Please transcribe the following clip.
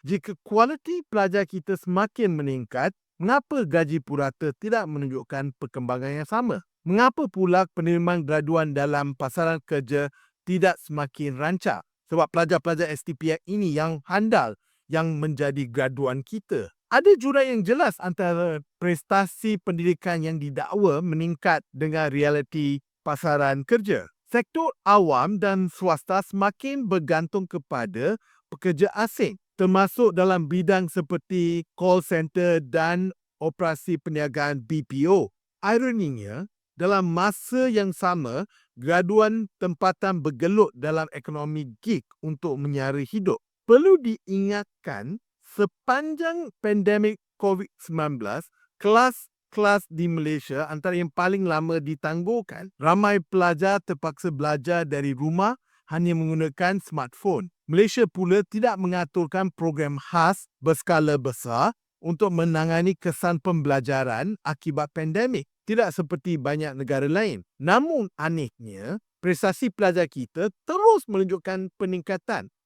Jika kualiti pelajar kita semakin meningkat, mengapa gaji purata tidak menunjukkan perkembangan yang sama? Mengapa pula penerimaan graduan dalam pasaran kerja tidak semakin rancak? Sebab pelajar-pelajar STPI ini yang handal yang menjadi graduan kita. Ada jurang yang jelas antara prestasi pendidikan yang didakwa meningkat dengan realiti pasaran kerja. Sektor awam dan swasta semakin bergantung kepada pekerja asing termasuk dalam bidang seperti call center dan operasi perniagaan BPO. Ironinya, dalam masa yang sama, graduan tempatan bergelut dalam ekonomi gig untuk menyara hidup. Perlu diingatkan sepanjang pandemik COVID-19, kelas-kelas di Malaysia antara yang paling lama ditangguhkan. Ramai pelajar terpaksa belajar dari rumah hanya menggunakan smartphone. Malaysia pula tidak mengaturkan program khas berskala besar untuk menangani kesan pembelajaran akibat pandemik. Tidak seperti banyak negara lain. Namun anehnya, prestasi pelajar kita terus menunjukkan peningkatan